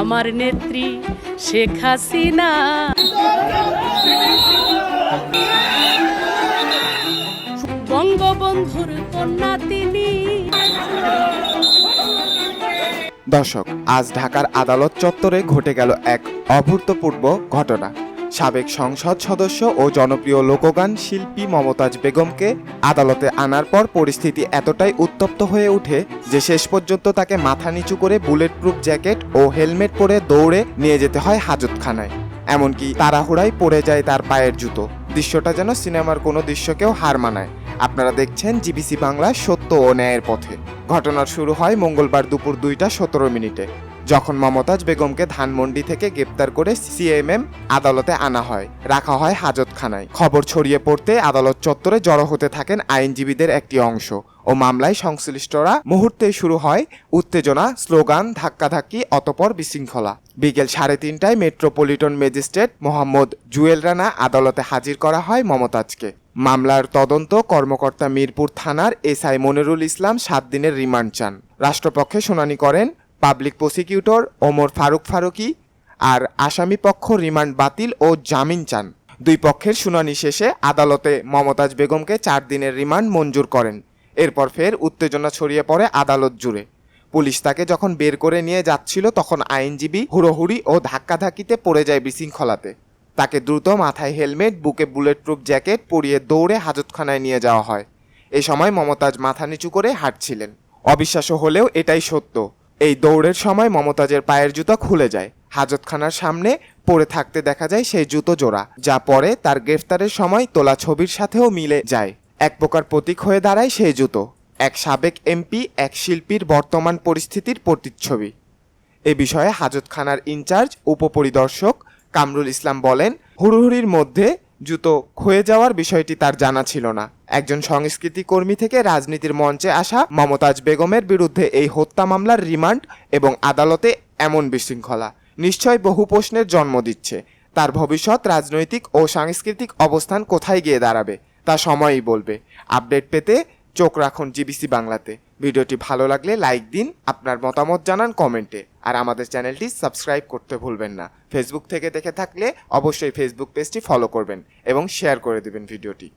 আমার নেত্রী শেখ হাসিনা। বঙ্গবন্ধুর কন্যা তিনি। দর্শক, আজ ঢাকার আদালত চত্বরে ঘটে গেল এক অভূতপূর্ব ঘটনা। সাবেক সংসদ সদস্য ও জনপ্রিয় লোকগান শিল্পী মমতাজ বেগমকে আদালতে আনার পর পরিস্থিতি এতটাই উত্তপ্ত হয়ে ওঠে যে শেষ পর্যন্ত তাকে মাথা নিচু করে বুলেট প্রুফ জ্যাকেট ও হেলমেট পরে দৌড়ে নিয়ে যেতে হয় হাজতখানায়। এমনকি তাড়াহুড়ায় পড়ে যায় তার পায়ের জুতো। দৃশ্যটা যেন সিনেমার কোনো দৃশ্যকেও হার মানায়। আপনারা দেখছেন জিবিসি বাংলা সত্য ও ন্যায়ের পথে। ঘটনার শুরু হয় মঙ্গলবার দুপুর দুইটা সতেরো মিনিটে। যখন মমতাজ বেগমকে ধানমন্ডি থেকে গ্রেপ্তার করে সিএমএম আদালতে আনা হয়, রাখা হয় হাজতখানায়। খবর ছড়িয়ে পড়তে আদালত চত্বরে জড়ো হতে থাকেন আইনজীবীদের একটি অংশ ও মামলায় সংশ্লিষ্টরা মুহূর্তেই শুরু হয় উত্তেজনা, স্লোগান, ধাক্কাধাক্কি, অতপর বিশৃঙ্খলা। বিকেল সাড়ে তিনটায় মেট্রোপলিটন ম্যাজিস্ট্রেট মোহাম্মদ জুয়েল রানা আদালতে হাজির করা হয় মমতাজকে। মামলার তদন্ত কর্মকর্তা মিরপুর থানার এসআই মনিরুল ইসলাম সাত দিনের রিমান্ড চান। রাষ্ট্রপক্ষে শুনানি করেন পাবলিক প্রসিকিউটর ওমর ফারুক ফারুকি আর আসামি পক্ষ রিমান্ড বাতিল ও জামিন চান। দুই পক্ষের শুনানি শেষে আদালতে মমতাজ বেগমকে চার দিনের রিমান্ড মঞ্জুর করেন। এরপর ফের উত্তেজনা ছড়িয়ে পড়ে আদালত জুড়ে। পুলিশ তাকে যখন বের করে নিয়ে যাচ্ছিল তখন আইনজীবী হুড়োহুড়ি ও ধাক্কাধাক্কিতে পড়ে যায় বিশৃঙ্খলাতে। তাকে দ্রুত মাথায় হেলমেট, বুকে বুলেট প্রুফ জ্যাকেট পরিয়ে দৌড়ে হাজতখানায় নিয়ে যাওয়া হয়। এ সময় মমতাজ মাথা নিচু করে হাঁটছিলেন। অবিশ্বাস্য হলেও এটাই সত্য। এই দৌড়ের সময় মমতাজের পায়ের জুতো খুলে যায়। হাজতখানার সামনে পড়ে থাকতে দেখা যায় সেই জুতো জোড়া, যা পরে তার গ্রেফতারের সময় তোলা ছবির সাথেও মিলে যায়। এক প্রকার প্রতীক হয়ে দাঁড়ায় সেই জুতো। এক সাবেক এমপি, এক শিল্পীর বর্তমান পরিস্থিতির প্রতিচ্ছবি। এ বিষয়ে হাজতখানার ইনচার্জ, উপপরিদর্শক কামরুল ইসলাম বলেন, হুড়ুহুড়ির মধ্যে জুতো ক্ষয়ে যাওয়ার বিষয়টি তার জানা ছিল না। একজন সংস্কৃতি কর্মী থেকে রাজনীতির মঞ্চে আসা মমতাজ বেগমের বিরুদ্ধে এই হত্যা মামলার রিমান্ড এবং আদালতে এমন বিশৃঙ্খলা। নিশ্চয় বহু প্রশ্নের জন্ম দিচ্ছে। তার ভবিষ্যৎ রাজনৈতিক ও সাংস্কৃতিক অবস্থান কোথায় গিয়ে দাঁড়াবে, তা সময়ই বলবে। আপডেট পেতে চোখ রাখুন জিবিসি বাংলাতে। ভিডিওটি ভালো লাগলে লাইক দিন, আপনার মতামত জানান কমেন্টে। আর আমাদের চ্যানেলটি সাবস্ক্রাইব করতে ভুলবেন না। ফেসবুক থেকে দেখে থাকলে অবশ্যই ফেসবুক পেজটি ফলো করবেন এবং শেয়ার করে দেবেন ভিডিওটি।